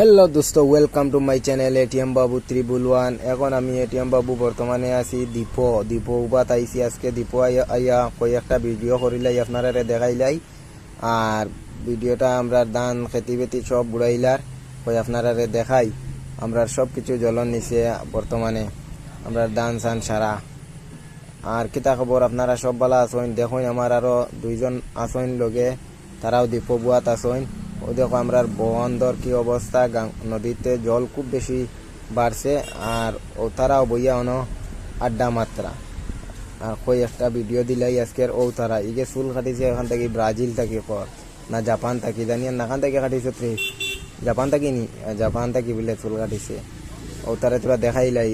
Hello দোস্ত welcome to my channel ATM Babu triple one এখন আমি এটিএম বাবু বর্তমানে আছি দীপো দীপো উবাত আইসি আজকে। দীপো আইয়া আইয়া কয়েকটা ভিডিও করিলাই আপনারা দেখাইলাই। আর ভিডিওটা আমরা দান, খেতি বেতি সব বুড়াইলার কই আপনারা দেখাই। আমরা সব কিছু জ্বলন নিছে বর্তমানে। আমরা দান, সান, সারা। আর কিতা খবর? আপনারা সব বালা আসইন দেখুন, আমার আরও দুইজন আসইন লগে। তারাও দীপো বুয়াত আসইন ও দেখো আমরার বন্দর কি অবস্থা? নদীতে জল খুব বেশি বাড়ছে আর ও তারাও বইয়া অন আড্ডা মাত্রা। আর কই একটা ভিডিও দিলাই আজকের ও তারা ইগে চুল কাটিছে এখান থেকে ব্রাজিল থাকি কর, না জাপান থাকি। জানি আর নাখান থেকে কাটিছে তুই জাপান থাকি নি? জাপান থাকি বলে চুল কাটিছে। ও তারা তোরা দেখাইলাই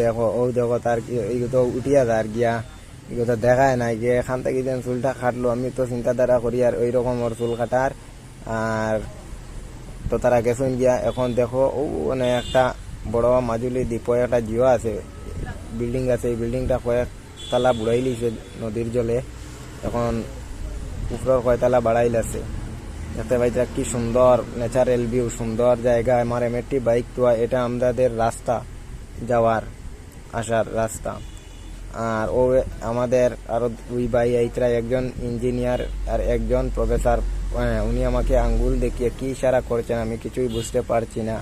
দেখো, ও দেখো তার এইগুলো তো উঠিয়া তার গিয়া। এগুলো দেখায় নাই। গিয়ে এখান থেকে যেন চুলটা কাটলো। আমি তো চিন্তাধারা করি আর ওই রকম ওর চুল কাটার। আর তো তারা গেছেন গিয়া, এখন দেখো, ও মানে একটা বড় মাজুলি দ্বীপ একটা জিও আছে বিল্ডিং আছে, এই বিল্ডিংটা কয়েক তালা বুড়াই লিছে নদীর জলে। এখন উপরের কয়তলা বাড়াইল আছে দেখতে পাইতে কি সুন্দর ন্যাচারাল ভিউ সুন্দর জায়গা আমার এমএটি বাইক তো এটা আমাদের রাস্তা, যাওয়ার আসার রাস্তা। আর ও আমাদের আরও দুই ভাই এইতরা একজন ইঞ্জিনিয়ার আর একজন প্রফেসর উনি আমাকে আঙ্গুল দেখিয়ে কি ইশারা করছেন আমি কিছুই বুঝতে পারছি না।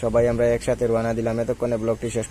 সবাই আমরা একসাথে রওনা দিলাম। এতক্ষণে ব্লগটি শেষ